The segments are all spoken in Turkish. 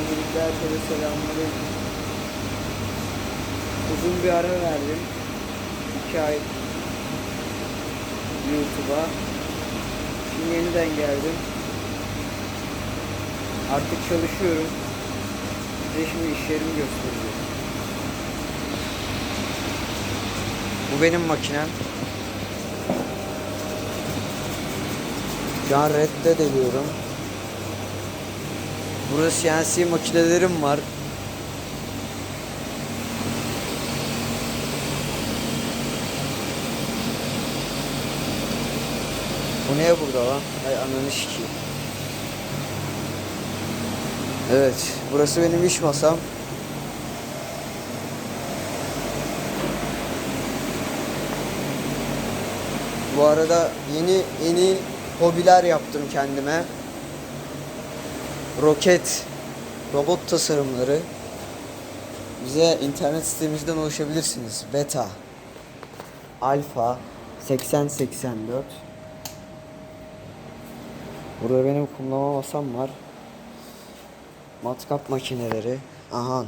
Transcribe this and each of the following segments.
Öncelikle herkese selamünaleyküm. Uzun bir ara verdim. 2 ay YouTube'a. Şimdi yeniden geldim. Artık çalışıyorum. Size şimdi işlerimi göstereceğim. Bu benim makinem. Şu an reddediliyorum. Burada CNC makinelerim var. Bu ne burada lan? Ay ananı sikeyim. Evet, burası benim iş masam. Bu arada yeni yeni hobiler yaptım kendime. Roket, robot tasarımları. Bize internet sitemizden ulaşabilirsiniz. Beta, Alfa, 8084. Burada benim kumlama masam var. Matkap makineleri. Aha.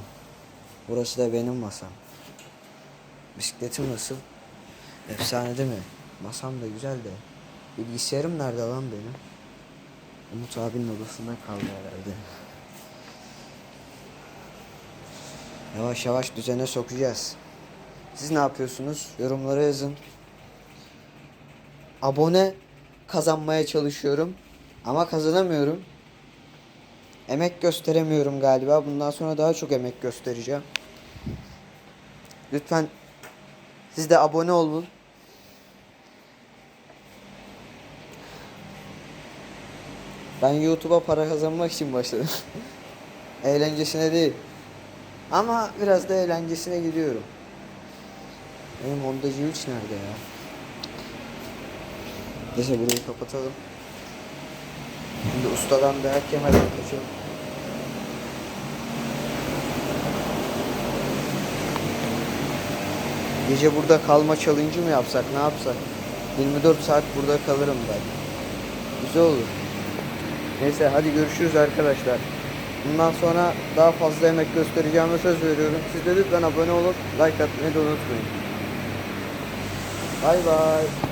Burası da benim masam. Bisikletim nasıl? Efsane değil mi? Masam da güzel de. Bilgisayarım nerede lan benim? Umut abinin odasında kaldı herhalde. Yavaş yavaş düzene sokacağız. Siz ne yapıyorsunuz? Yorumlara yazın. Abone kazanmaya çalışıyorum. Ama kazanamıyorum. Emek gösteremiyorum galiba. Bundan sonra daha çok emek göstereceğim. Lütfen siz de abone olun. Ben YouTube'a para kazanmak için başladım. Eğlencesine değil. Ama biraz da eğlencesine gidiyorum. Benim Honda Civic nerede ya? Neyse burayı kapatalım. Şimdi ustadan dayak yemeden kaçalım. Gece burada kalma challenge mı yapsak ne yapsak? 24 saat burada kalırım ben. Güzel olur. Neyse hadi görüşürüz arkadaşlar. Bundan sonra daha fazla emek göstereceğime söz veriyorum. Siz de lütfen abone olup like atmayı da unutmayın. Bay bay.